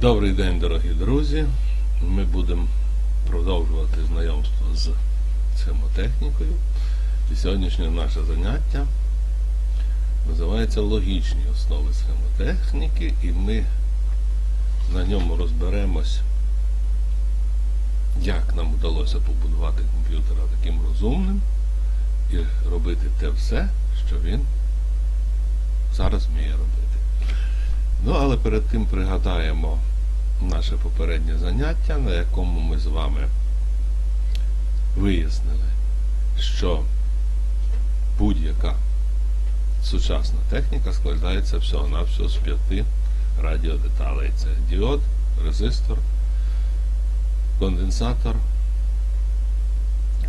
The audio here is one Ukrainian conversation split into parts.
Добрий день, дорогі друзі. Ми будемо продовжувати знайомство з схемотехнікою. І сьогоднішнє наше заняття називається Логічні основи схемотехніки, і ми на ньому розберемось, як нам вдалося побудувати комп'ютера таким розумним і робити те все, що він зараз вміє робити. Ну, але перед тим пригадаємо наше попереднє заняття, на якому ми з вами вияснили, що будь-яка сучасна техніка складається всього-навсього з п'яти радіодеталей. Це діод, резистор, конденсатор,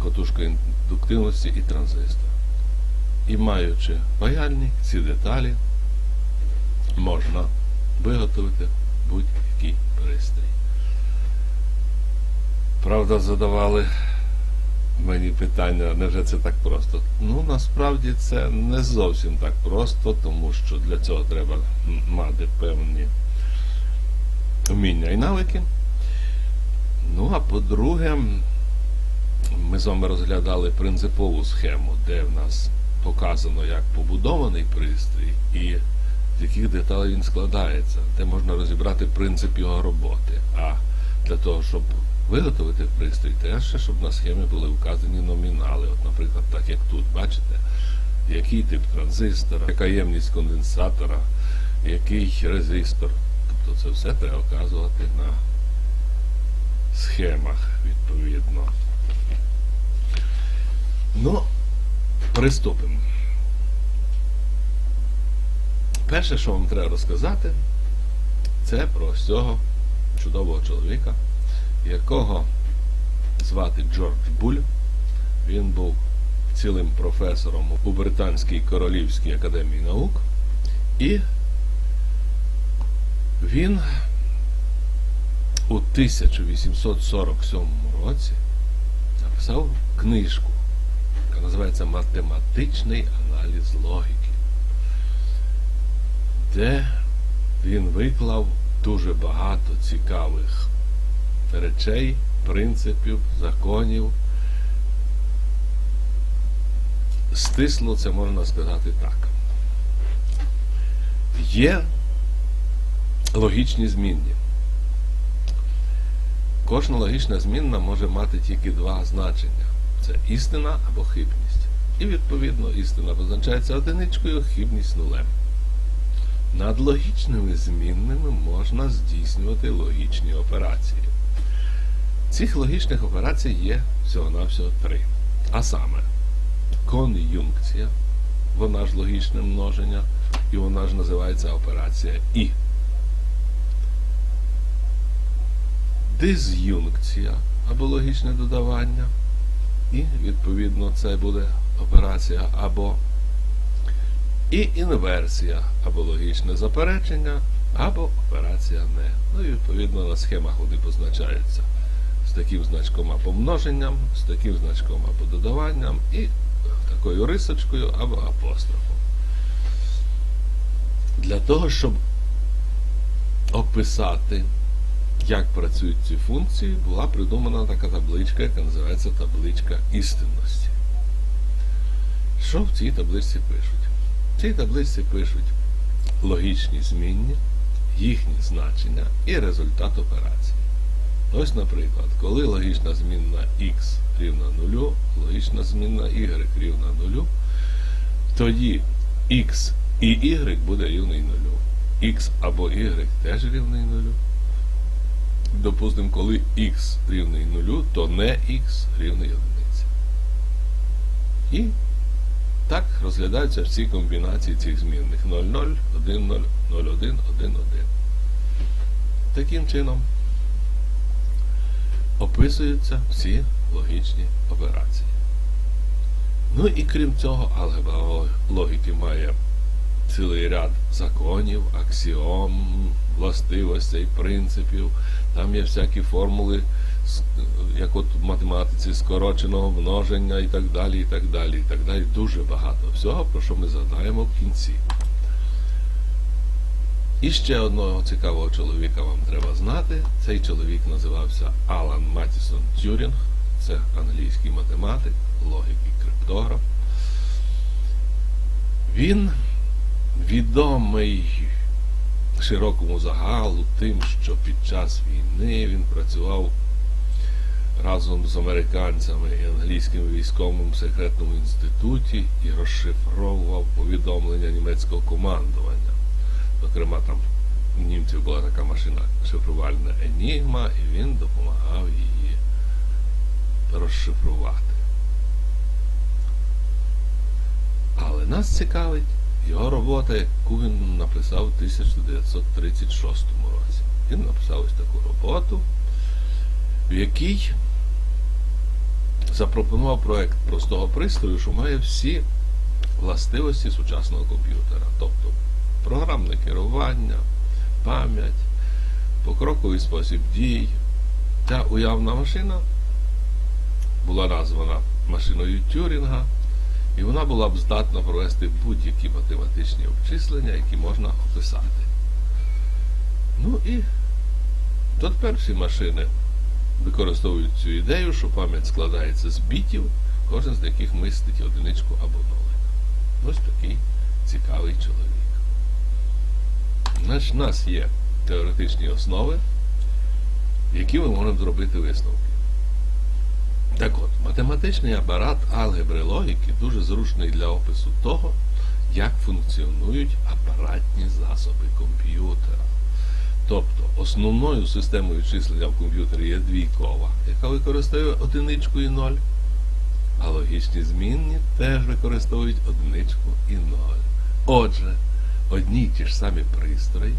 котушка індуктивності і транзистор. І маючи паяльник, ці деталі можна виготовити будь-який пристрій. Правда, задавали мені питання, невже це так просто? Ну, насправді це не зовсім так просто, тому що для цього треба мати певні вміння і навики. Ну, а по-друге, ми з вами розглядали принципову схему, де в нас показано, як побудований пристрій і яких деталей він складається, де можна розібрати принцип його роботи. А для того, щоб виготовити пристрій, ще, щоб на схемі були вказані номінали. От, наприклад, так як тут, бачите, який тип транзистора, яка ємність конденсатора, який резистор. Тобто це все треба вказувати на схемах відповідно. Ну, приступимо. Перше, що вам треба розказати, це про ось цього чудового чоловіка, якого звати Джордж Буль. Він був цілим професором у Британській Королівській академії наук. І він у 1847 році написав книжку, яка називається Математичний аналіз логіки де він виклав дуже багато цікавих речей, принципів, законів. Стисло це можна сказати так. Є логічні змінні. Кожна логічна змінна може мати тільки два значення: це істина або хибність. І відповідно істина позначається одиничкою, хибність нулем. Над логічними змінними можна здійснювати логічні операції. Цих логічних операцій є всього-навсього три. А саме, кон'юнкція, вона ж логічне множення, і вона ж називається операція І. Диз'юнкція або логічне додавання. І, відповідно, це буде операція або і інверсія або логічне заперечення, або операція не. Ну і відповідно на схемах вони позначаються з таким значком або множенням, з таким значком або додаванням, і такою рисочкою або апострофом. Для того, щоб описати, як працюють ці функції, була придумана така табличка, яка називається табличка істинності. Що в цій табличці пишуть? В цій таблиці пишуть логічні змінні, їхні значення і результат операції. Ось, наприклад, коли логічна змінна x рівна 0, логічна змінна y рівна 0, тоді x і y буде рівний 0. x або y теж рівний 0. Допустимо, коли x рівний 0, то не x рівний 1. І так розглядаються всі комбінації цих змінних 0,0, 1,0, 0,1, 1,1. Таким чином описуються всі логічні операції. Ну і крім цього, алгебра логіки має цілий ряд законів, аксіом, властивостей, принципів. Там є всякі формули, як от в математиці скороченого множення і так далі, і так далі, і так далі. Дуже багато всього, про що ми згадаємо в кінці. І ще одного цікавого чоловіка вам треба знати. Цей чоловік називався Алан Матісон Тюрінг. Це англійський математик, логік і криптограф. Він відомий широкому загалу тим, що під час війни він працював разом з американцями і англійським військовим секретному інституті і розшифровував повідомлення німецького командування. Зокрема, там у німців була така машина шифрувальна Енігма, і він допомагав її розшифрувати. Але нас цікавить його робота, яку він написав у 1936 році. Він написав ось таку роботу, в якій запропонував проект простого пристрою, що має всі властивості сучасного комп'ютера. Тобто програмне керування, пам'ять, покроковий спосіб дій. Ця уявна машина була названа машиною Тюрінга, і вона була б здатна провести будь-які математичні обчислення, які можна описати. Ну і тепер всі машини використовують цю ідею, що пам'ять складається з бітів, кожен з яких містить одиничку або нолик. Ось такий цікавий чоловік. Значить, у нас є теоретичні основи, які ми можемо зробити висновки. Так от, математичний апарат алгебри логіки дуже зручний для опису того, як функціонують апаратні засоби комп'ютера. Тобто основною системою числення в комп'ютері є двійкова, яка використовує одиничку і ноль, а логічні змінні теж використовують одиничку і ноль. Отже, одні й ті ж самі пристрої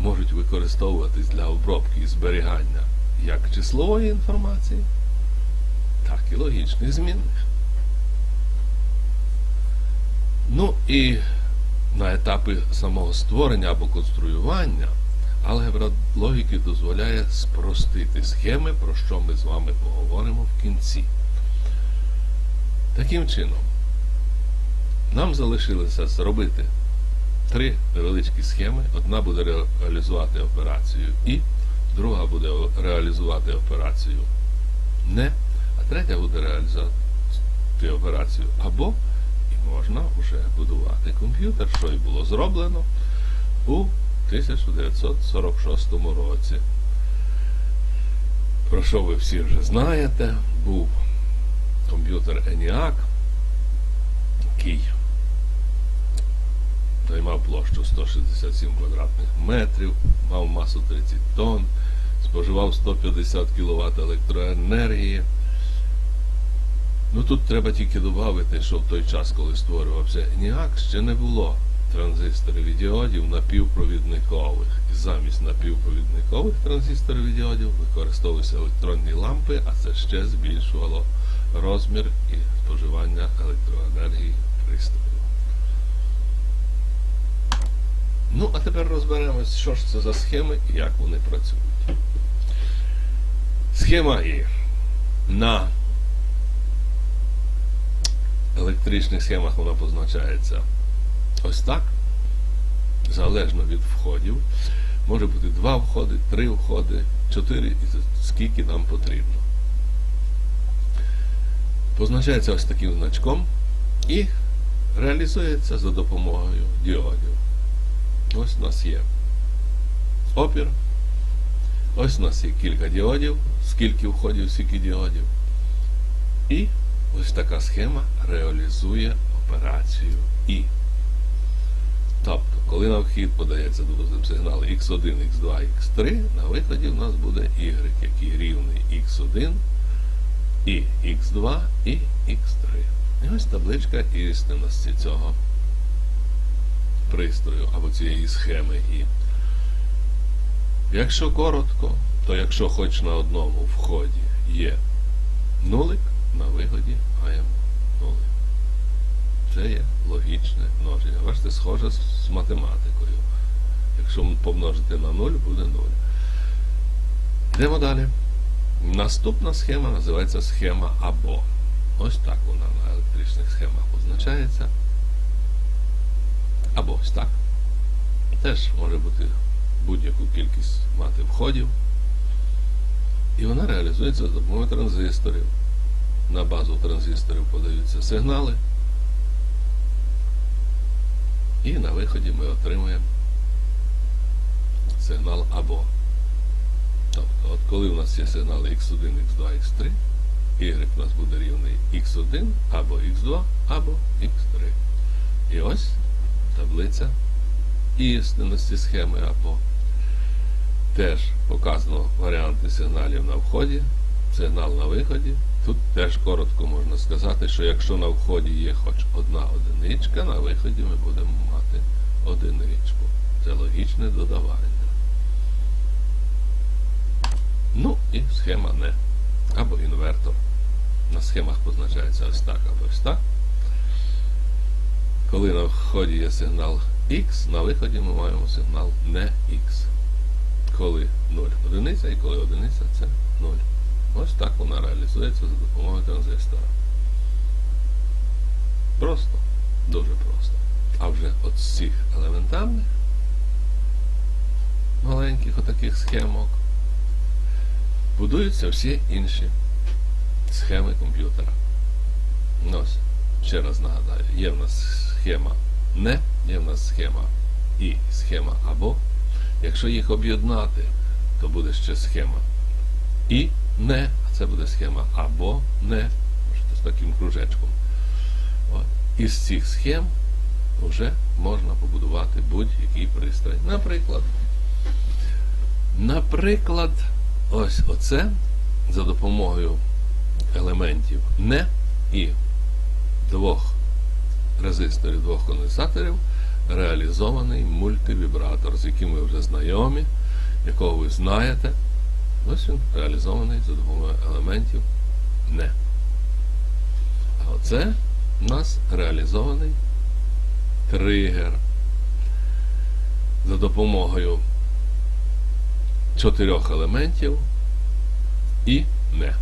можуть використовуватись для обробки і зберігання як числової інформації, так і логічних змінних. Ну і на етапі самого створення або конструювання алгебра логіки дозволяє спростити схеми, про що ми з вами поговоримо в кінці. Таким чином, нам залишилося зробити три невеличкі схеми. Одна буде реалізувати операцію І, друга буде реалізувати операцію не, а третя буде реалізувати операцію або і можна вже будувати комп'ютер, що і було зроблено у 1946 році. Про що ви всі вже знаєте, був комп'ютер ENIAC, який займав площу 167 квадратних метрів, мав масу 30 тонн, споживав 150 кВт електроенергії. Ну тут треба тільки додати, що в той час, коли створювався ENIAC, ще не було транзисторів і напівпровідникових. І замість напівпровідникових транзисторів і діодів використовувалися електронні лампи, а це ще збільшувало розмір і споживання електроенергії пристрою. Ну, а тепер розберемось, що ж це за схеми і як вони працюють. Схема І. На електричних схемах вона позначається ось так. Залежно від входів. Може бути два входи, три входи, чотири, і скільки нам потрібно. Позначається ось таким значком і реалізується за допомогою діодів. Ось у нас є опір. Ось у нас є кілька діодів, скільки входів, скільки діодів. І ось така схема реалізує операцію І. Коли на вхід подається допустим, сигнал X1, X2, X3, на виході в нас буде Y, який рівний X1, і X2 і X3. І ось табличка істинності цього пристрою або цієї схеми І. Якщо коротко, то якщо хоч на одному вході є нулик, на виході маємо. Це є логічне множення. Бачите, схоже з математикою. Якщо помножити на 0, буде 0. Йдемо далі. Наступна схема називається схема або. Ось так вона на електричних схемах позначається. Або ось так. теж може бути будь-яку кількість мати входів. І вона реалізується за допомогою транзисторів. На базу транзисторів подаються сигнали. І на виході ми отримуємо сигнал або. Тобто, от коли у нас є сигнали x1, x2, x3, y у нас буде рівний x1 або x2, або x3. І ось таблиця істинності схеми або. Теж показано варіанти сигналів на вході, сигнал на виході. Тут теж коротко можна сказати, що якщо на вході є хоч одна одиничка, на виході ми будемо мати одиничку. Це логічне додавання. Ну і схема не. Або інвертор. На схемах позначається ось так або ось так. Коли на вході є сигнал X, на виході ми маємо сигнал не X. Коли 0 одиниця і коли одиниця це 0. Ось так вона реалізується за допомогою транзистора. Просто, дуже просто. А вже от з цих елементарних маленьких отаких схемок будуються всі інші схеми комп'ютера. Ну, Ось, ще раз нагадаю, є в нас схема не, є в нас схема і схема або. Якщо їх об'єднати, то буде ще схема і не, а це буде схема або не, можете з таким кружечком. От. Із цих схем вже можна побудувати будь-який пристрій. Наприклад, наприклад, ось оце за допомогою елементів не і двох резисторів, двох конденсаторів реалізований мультивібратор, з яким ви вже знайомі, якого ви знаєте. Ось він реалізований за допомогою елементів не. А оце у нас реалізований тригер за допомогою чотирьох елементів і не.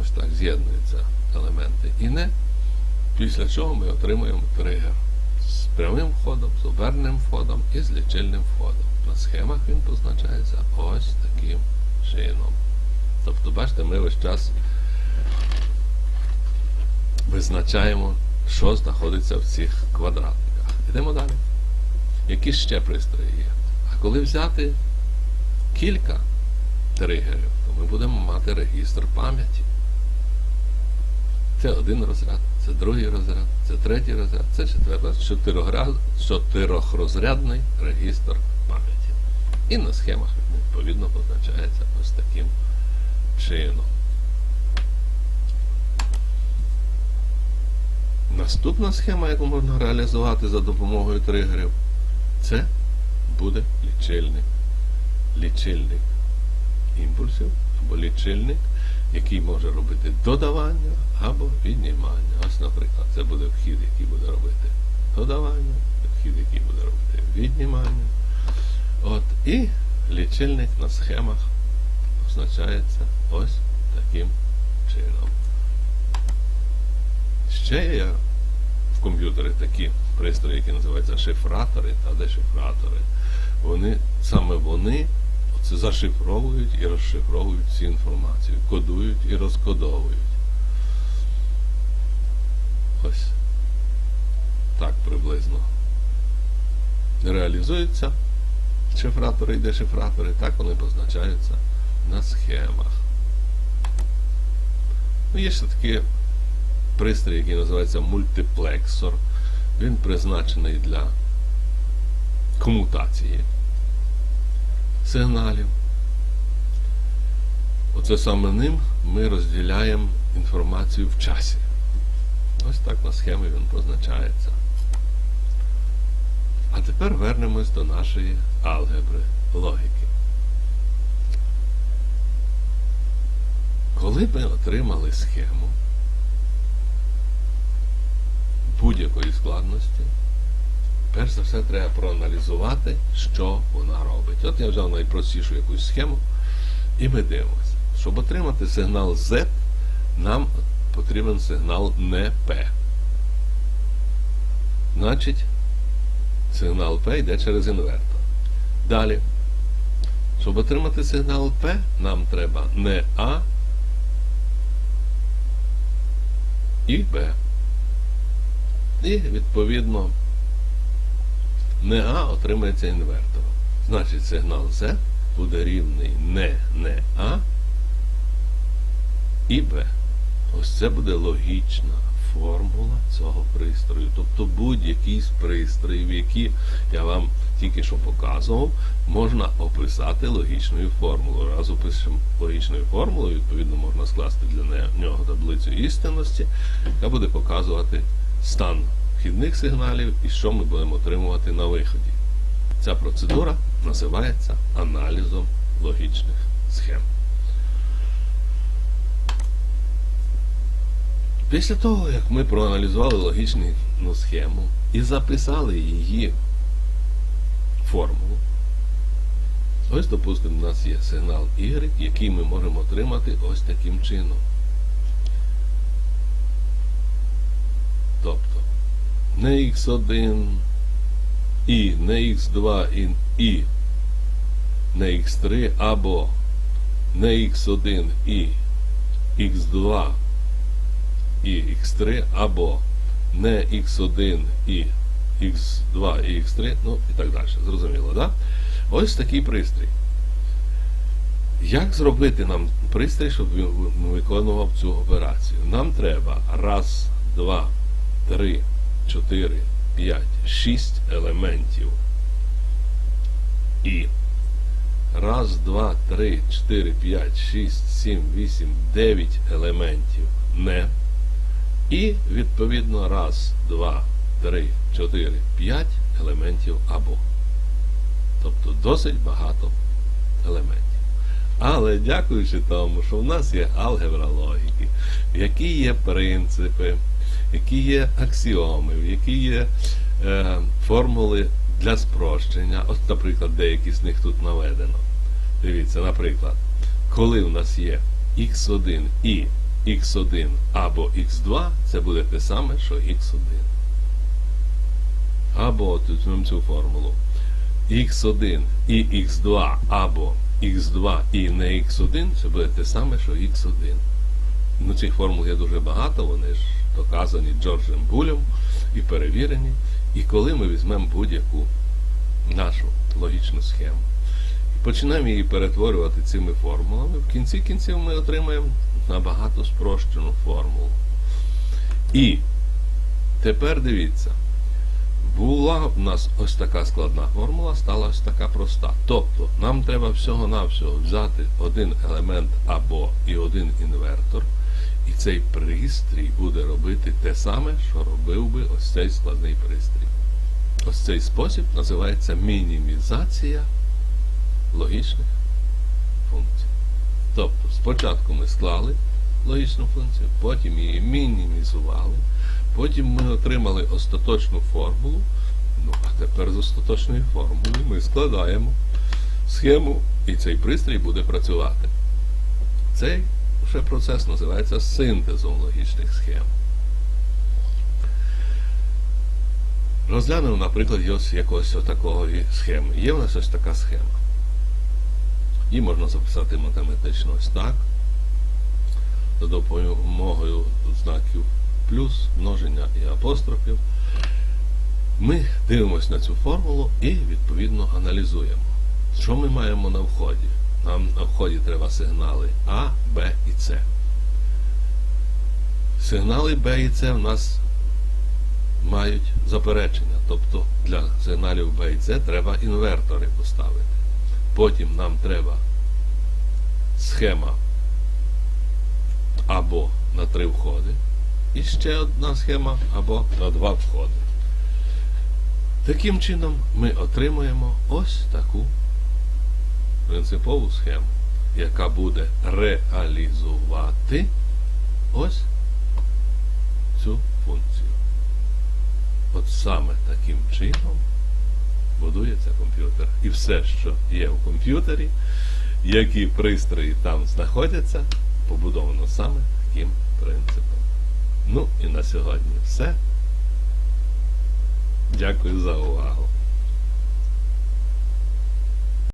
Ось так з'єднуються елементи і не, після чого ми отримуємо тригер з прямим входом, з оберненим входом і з лічильним входом. На схемах він позначається ось таким чином. Тобто, бачите, ми весь час визначаємо, що знаходиться в цих квадратиках. Йдемо далі. Які ще пристрої є? А коли взяти кілька тригерів, то ми будемо мати регістр пам'яті. Це один розряд, це другий розряд, це третій розряд, це четвертий, чотирогра- чотирьохрозрядний регістр пам'яті. І на схемах він відповідно позначається ось таким чином. Наступна схема, яку можна реалізувати за допомогою тригерів, це буде лічильник. Лічильник імпульсів або лічильник, який може робити додавання або віднімання. Ось, наприклад, це буде вхід, який буде робити додавання, вхід, який буде робити віднімання. От, і лічильник на схемах позначається ось таким чином. Ще є в комп'ютері такі пристрої, які називаються шифратори та дешифратори. Вони, саме вони оце зашифровують і розшифровують всю інформацію, кодують і розкодовують. Ось так приблизно реалізуються шифратори і дешифратори, так вони позначаються на схемах. Ну, Є ще такі пристрій, який називається мультиплексор. Він призначений для комутації сигналів. Оце саме ним ми розділяємо інформацію в часі. Ось так на схемі він позначається. А тепер вернемось до нашої алгебри логіки. Коли ми отримали схему будь-якої складності, перш за все треба проаналізувати, що вона робить. От я взяв найпростішу якусь схему, і ми дивимося. Щоб отримати сигнал Z, нам потрібен сигнал не P. Значить, Сигнал P йде через інвертор. Далі. Щоб отримати сигнал P, нам треба не А і Б. І, відповідно, не А отримається інвертором. Значить, сигнал Z буде рівний не не А і Б. Ось це буде логічна формула цього пристрою. Тобто будь-який з пристроїв, які я вам тільки що показував, можна описати логічною формулою. Раз опишемо логічною формулою, відповідно, можна скласти для нього таблицю істинності, яка буде показувати стан вхідних сигналів і що ми будемо отримувати на виході. Ця процедура називається аналізом логічних схем. Після того, як ми проаналізували логічну ну, схему і записали її формулу, ось, допустимо, у нас є сигнал Y, який ми можемо отримати ось таким чином. Тобто не x1 і не x2 і, не x3 або не x1 і x2 і x3 або не x1 і x2 і x3, ну і так далі. Зрозуміло, да? Ось такий пристрій. Як зробити нам пристрій, щоб він виконував цю операцію? Нам треба раз, два, три, чотири, п'ять, шість елементів. І раз, два, три, чотири, п'ять, шість, сім, вісім, дев'ять елементів не. І відповідно раз, два, три, чотири, п'ять елементів або. Тобто досить багато елементів. Але дякуючи тому, що в нас є алгебра логіки, в якій є принципи, які є аксіоми, які є е, формули для спрощення. От, наприклад, деякі з них тут наведено. Дивіться, наприклад, коли в нас є x1 і x1 або x2, це буде те саме, що x1. Або от візьмемо цю формулу. x1 і x2 або x2 і не x1, це буде те саме, що x1. Ну, цих формул є дуже багато, вони ж доказані Джорджем Булем і перевірені. І коли ми візьмемо будь-яку нашу логічну схему і починаємо її перетворювати цими формулами, в кінці кінців ми отримаємо набагато спрощену формулу. І тепер дивіться, була в нас ось така складна формула, стала ось така проста. Тобто нам треба всього-навсього взяти один елемент або і один інвертор, і цей пристрій буде робити те саме, що робив би ось цей складний пристрій. Ось цей спосіб називається мінімізація логічних. Тобто, спочатку ми склали логічну функцію, потім її мінімізували, потім ми отримали остаточну формулу. Ну, а тепер з остаточної формули ми складаємо схему, і цей пристрій буде працювати. Цей ще процес називається синтезом логічних схем. Розглянемо, наприклад, ось якогось такого схеми. Є в нас ось така схема. Її можна записати математично ось так. За допомогою знаків плюс, множення і апострофів. Ми дивимося на цю формулу і відповідно аналізуємо. Що ми маємо на вході? Нам на вході треба сигнали А, Б і С. Сигнали Б і С в нас мають заперечення. Тобто для сигналів Б і С треба інвертори поставити. Потім нам треба схема або на три входи. І ще одна схема або на два входи. Таким чином ми отримуємо ось таку принципову схему, яка буде реалізувати ось цю функцію. От саме таким чином будується комп'ютер. І все, що є в комп'ютері, які пристрої там знаходяться, побудовано саме таким принципом. Ну і на сьогодні все. Дякую за увагу.